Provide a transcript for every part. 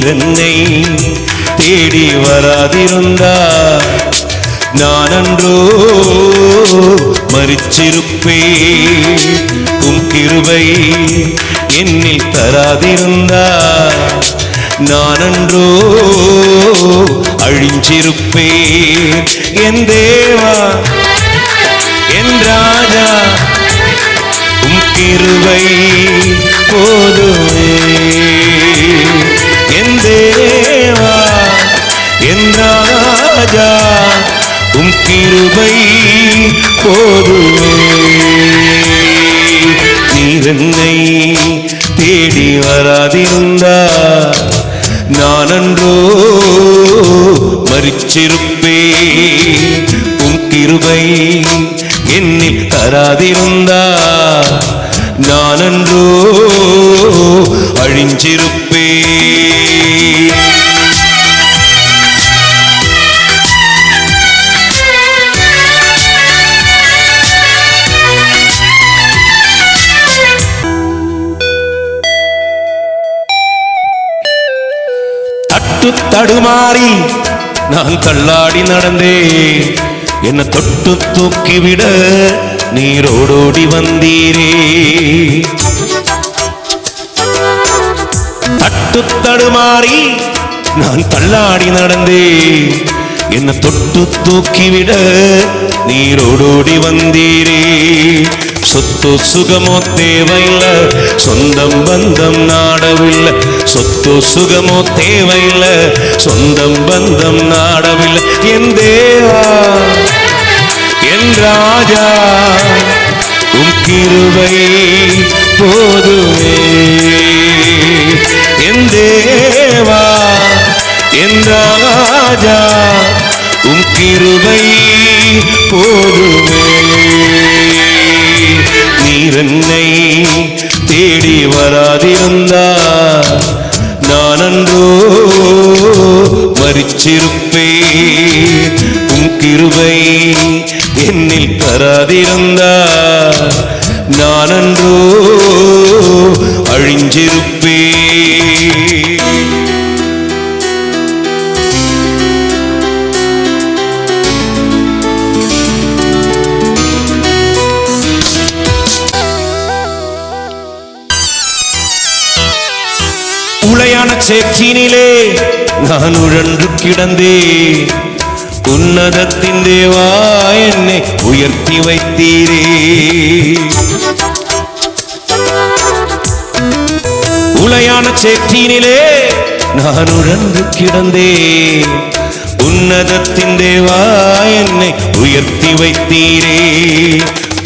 நீர் என்னை தேடி வராதிருந்தா நான் அன்றோ மறிச்சிருப்பே உம் கிருபை என்னில் தராதிருந்தா நான் அன்றோ அழிஞ்சிருப்பே என் தேவா என் ராஜா உம் கிருபை போதுமே. என் ராஜா உம் கிருபை போதுமே. நீர் தேடி வராதிருந்தா நான் அன்றோ மறிச்சிருப்பே. உம் கிருபை என்னில் தராதிருந்தா நான் அன்றோ அழிஞ்சிருப்பே. தடுமாறி நான் தள்ளாடி நடந்தே என்னை தொட்டு தூக்கிவிட நீரோடோடி வந்தீரே. தட்டு தடுமாறி நான் தள்ளாடி நடந்தே என்னை தொட்டு தூக்கிவிட நீரோடோடி வந்தீரே. சொத்து சுகமோ தேவையில்ல. சொந்தம் பந்தம் நாடவில்லை. சொத்து சுகமோ தேவையில்ல. சொந்தம் பந்தம் நாடவில்லை. என் தேவா என் ராஜா உம் கிருபை போதுமே. என் தேவா என் ராஜா உம் கிருபை போதுமே. என்னை தேடி வராதிருந்தா நான் அன்றோ மறிச்சிருப்பே உம் கிருபை என்னில் தராதிருந்தா நான் அன்றோ அழிஞ்சிருப்பே உளையான சேற்றினிலே நான் உழன்று கிடந்தே உன்னதத்தின் தேவா என்னை உயர்த்தி வைத்தீரே. உளையான சேற்றினிலே நான் உழந்து கிடந்தே உன்னதத்தின் தேவா என்னை உயர்த்தி வைத்தீரே.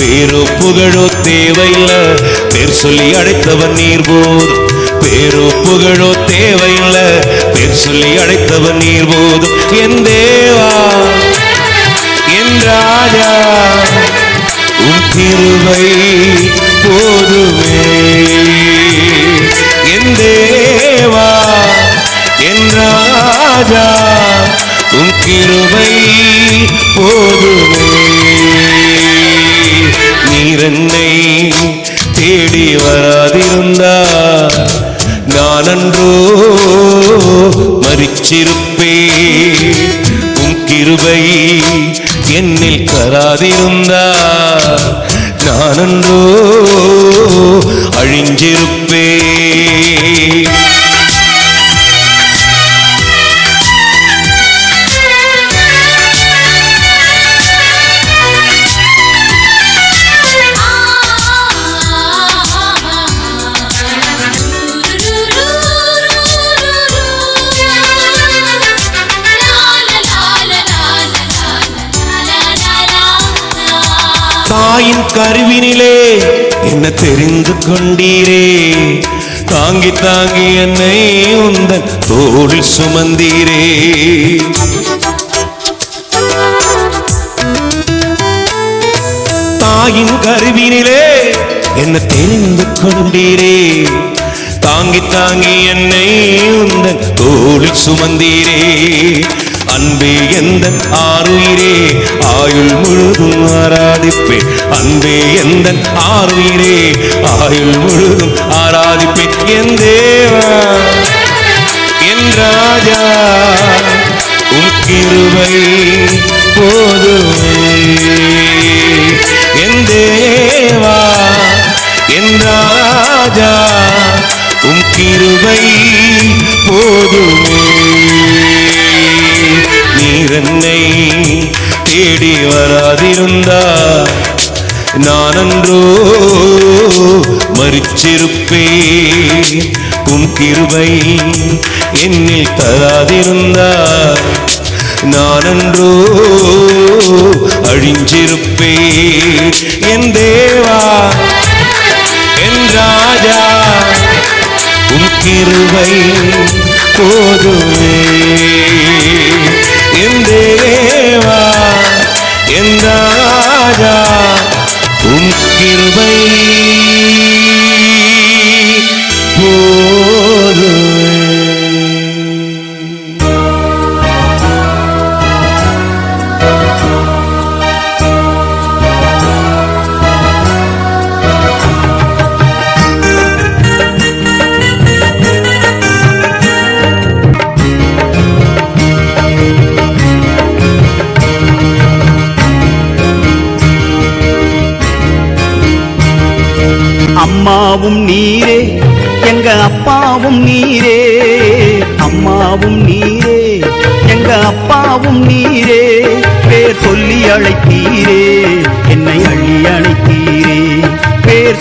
பேரோ புகழோ தேவையில்ல பேர் சொல்லி அழைத்தவன் நீர் போதும் பேரோ புகழோ தேவையில்லை. பேர் சொல்லி அழைத்தவன் நீர் போதும் என் தேவா என் ராஜா. உன் திருவை போதுமே. என் தேவா என் ராஜா. உன் கிருபை போதுமே. நீரன்னை தேடி வராதிருந்தா நான் அன்றோ மறிச்சிருப்பே உன் கிருபை என்னில் தராதிருந்தா நான் அன்றோ அழிஞ்சிருப்பே கருவினிலே என்ன தெரிந்து கொண்டீரே? தாங்கி தாங்கி என்னை உந்தன் தோளில் சுமந்தீரே. தாயின் கருவினிலே என்ன தெரிந்து கொண்டீரே? தாங்கி தாங்கி என்னை உந்தன் தோளில் சுமந்தீரே. அன்பே எந்த ஆறுயிரே? ஆயுள் முழுதும் ஆராதிப்பேன். அன்பே எந்த ஆறுயிரே? ஆயுள் முழுதும் ஆராதிப்பேன் என் தேவா. என் ராஜா உம் கிருபை போதுமே. என் தேவா என் ராஜா உம் கிருபை போதுமே. நீர் தேடி வராதிருந்தா நானன்றோ மறிச்சிருப்பேன். உம் கிருபை என்னில் தராதிருந்தார். நானன்றோ அழிஞ்சிருப்பேன். என் தேவா என் ராஜா உம் கிருபை போதுமே. என் தேவா என் ராஜா கிருபை.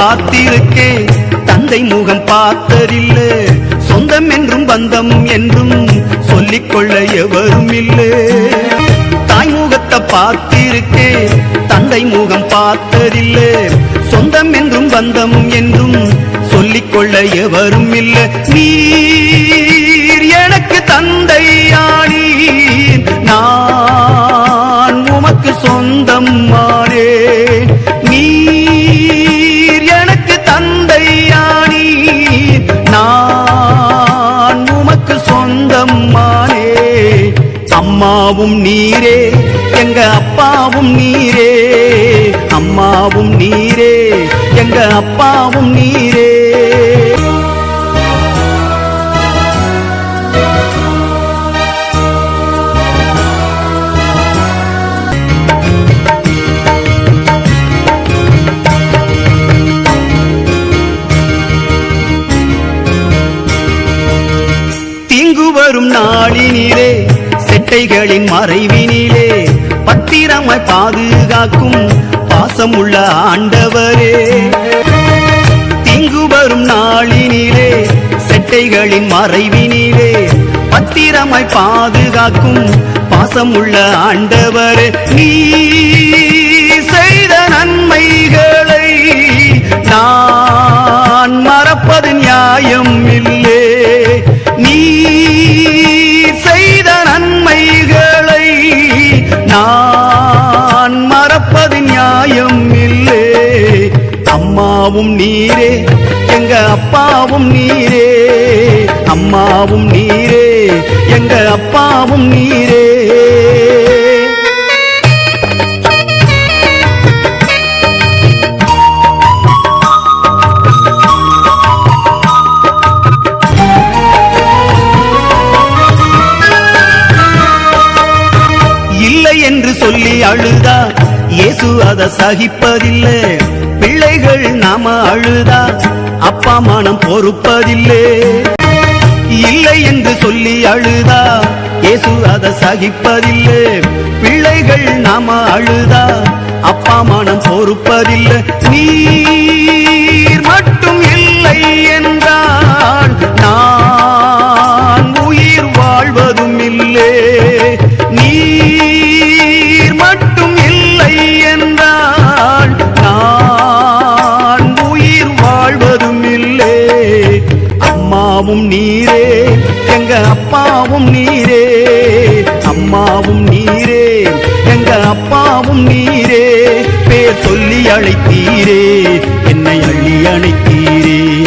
பார்த்திருக்கேன் தந்தை முகம் பார்த்ததில்ல. சொந்தம் என்றும் பந்தம் என்றும் சொல்லிக்கொள்ள எவரும் இல்லை தாய் முகத்தை பார்த்திருக்கேன் தந்தை முகம் பார்த்ததில்ல. சொந்தம் என்றும் பந்தம் என்றும் சொல்லிக்கொள்ள எவரும் இல்லை நீர் எனக்கு தந்தையானி நான் உமக்கு சொந்தம் மாறே நீ உமக்கு அம்மாவும் நீரே எங்க அப்பாவும் நீரே அம்மாவும் நீரே எங்க அப்பாவும் நீரே. நாளினிலே செட்டைகளின் மறைவினிலே பத்திரமாய் பாதுகாக்கும் பாசம் உள்ள ஆண்டவரே. தீங்கு வரும் நாளினிலே செட்டைகளின் மறைவினிலே பத்திரமாய் பாதுகாக்கும் பாசம் உள்ள ஆண்டவரே. நீ செய்த நன்மைகளை நான் மறப்பது நியாயம் இல்லை. செய்த நன்மைகளை நான் மறப்பது நியாயம் இல்லை. அம்மாவும் நீரே எங்க அப்பாவும் நீரே. அம்மாவும் நீரே எங்க அப்பாவும் நீரே. சகிப்பதில்லை. பிள்ளைகள் நாம அழுதா அப்பா மனம் பொறுப்பதில்லை. இல்லை என்று சொல்லி அழுதா இயேசு அதை சகிப்பதில்லை. பிள்ளைகள் நாம அழுதா அப்பா மனம் பொறுப்பதில்லை. நீர் மட்டும் இல்லை என்றால் நான் உயிர் வாழ்வதும் இல்லை. அம்மாவும் நீரே. எங்க அப்பாவும் நீரே. அம்மாவும் நீரே. எங்க அப்பாவும் நீரே. பேர் சொல்லி அழைத்தீரே. என்னை அள்ளி அழைத்தீரே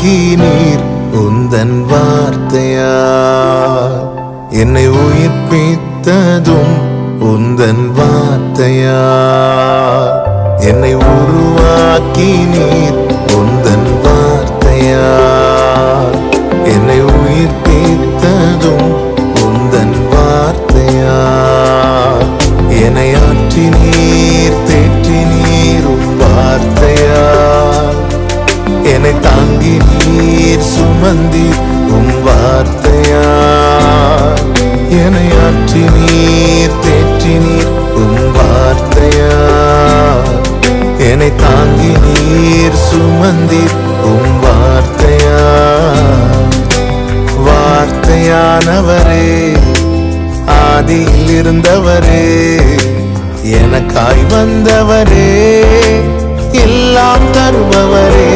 நீர் உந்தன் வார்த்தையா என்னை உயிர்ப்பித்ததும் உந்தன் வார்த்தையா என்னை உருவாக்கி நீர் உந்தன் வார்த்தையா என்னை உயிர்ப்பித்ததும் உந்தன் வார்த்தையா என்னை ஆற்றி நீர் சுமந்தி உம் வார்த்தையார் என்னை ஆற்றி நீர் தேற்றி நீர் உம் வார்த்தையார் என்னை தாங்கி நீர் சுமந்தி உம் வார்த்தையார் வார்த்தையானவரே ஆதியில் இருந்தவரே எனக்காய் வந்தவரே எல்லாம் தருபவரே.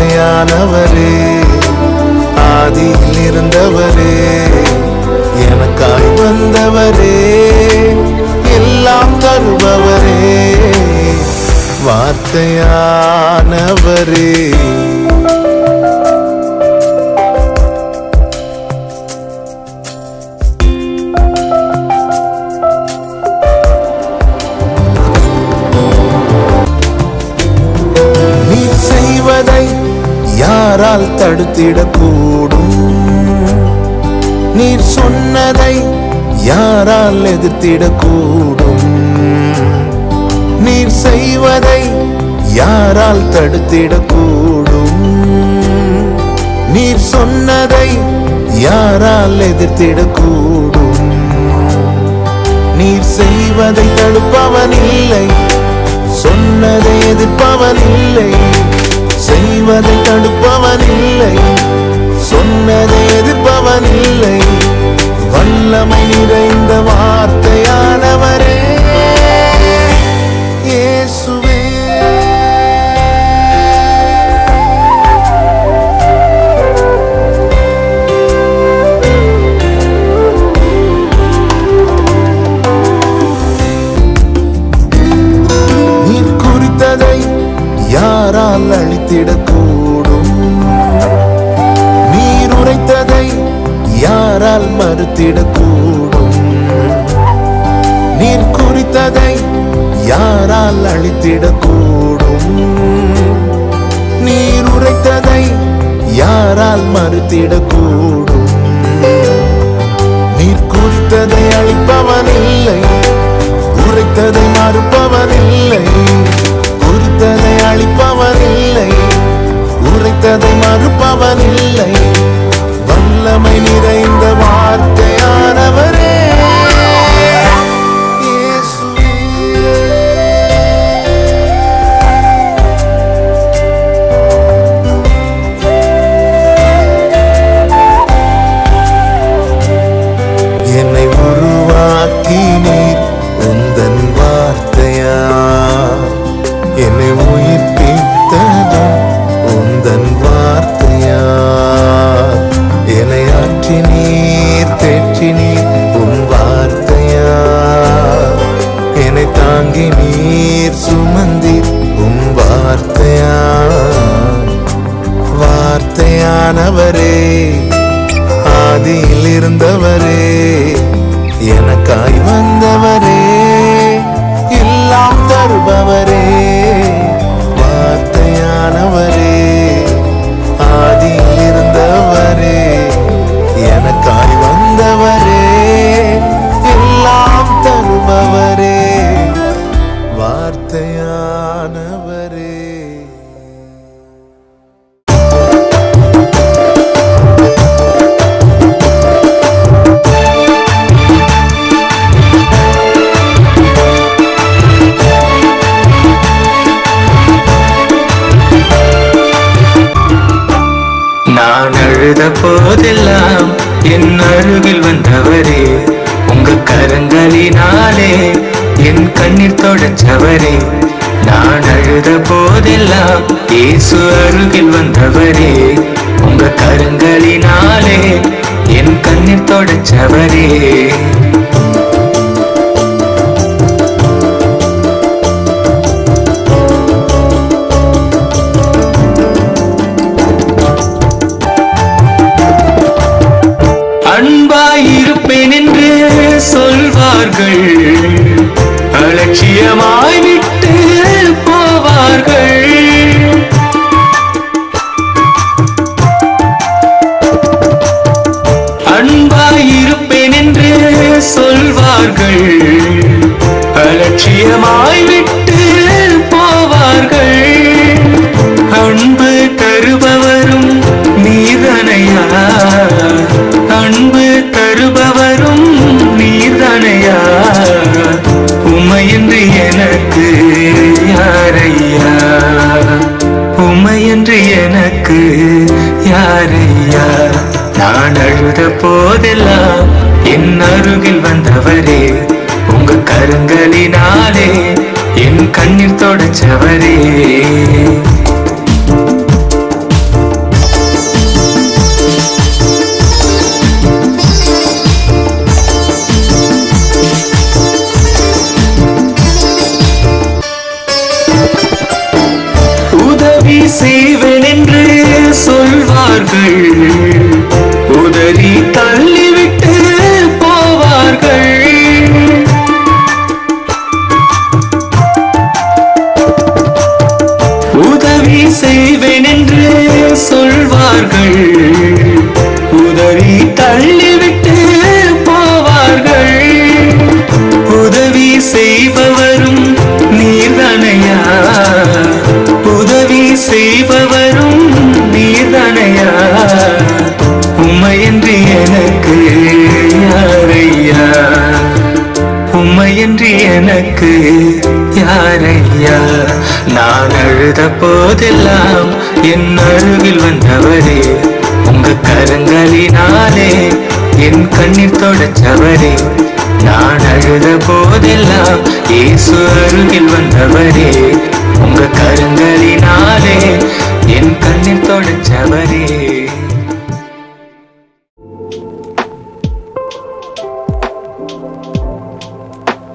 வார்த்தையானவரே ஆதியில் இருந்தவரே எனக்காய் வந்தவரே எல்லாம் தருபவரே வார்த்தையானவரே. யாரால் தடுத்திடக்கூடும். நீர் சொன்னதை யாரால் எதிர்த்திடக்கூடும். நீர் செய்வதை யாரால் தடுத்திடக்கூடும். நீர் சொன்னதை யாரால் எதிர்த்திடக்கூடும். நீர் செய்வதை தடுப்பவன் இல்லை. எதிர்ப்பவன் இல்லை வல்லமை நிறைந்த வார்த்தையான யாரால் மறுத்திடக்கூடும். நீர் குறித்ததை யாரால் அழித்திடக்கூடும். நீர் உரைத்ததை யாரால் மறுத்திடக்கூடும். நீர் குறித்ததை அழிப்பவன் இல்லை உரைத்ததை மறுப்பவன் இல்லை குறித்ததை அழிப்பவன் இல்லை உரைத்ததை மறுப்பவன் இல்லை வல்லமை நிறைந்த வார்த்தையானவரே. ஆனவரே ஆதியில் இருந்தவரே எனக்காய் வந்தவரே எல்லாம் தருபவரே. தொடச்சவரே நான் அழுத போதெல்லாம் இயேசு அருகில் வந்தவரே. உங்க கருங்களினாலே என் கண்ணீர் தொடச்சவரே போதெல்லாம் என் அருகில் வந்தவரே உங்க கரங்களினாலே என் கண்ணீர் தொடச்சவரே. உதவி செய்வேன் என்று சொல்வார்கள். உதறி யாரையா? உம்மையின்றி எனக்கு யாரையா? நான் அழுத போதெல்லாம் என் அருகில் வந்தவரே. உங்க கரங்களினாலே என் கண்ணீர் தொடச்சவரே. நான் அழுத போதெல்லாம் இயேசு அருகில் வந்தவரே. உங்க கரங்களினாலே என் கண்ணீர் தொடச்சவரே.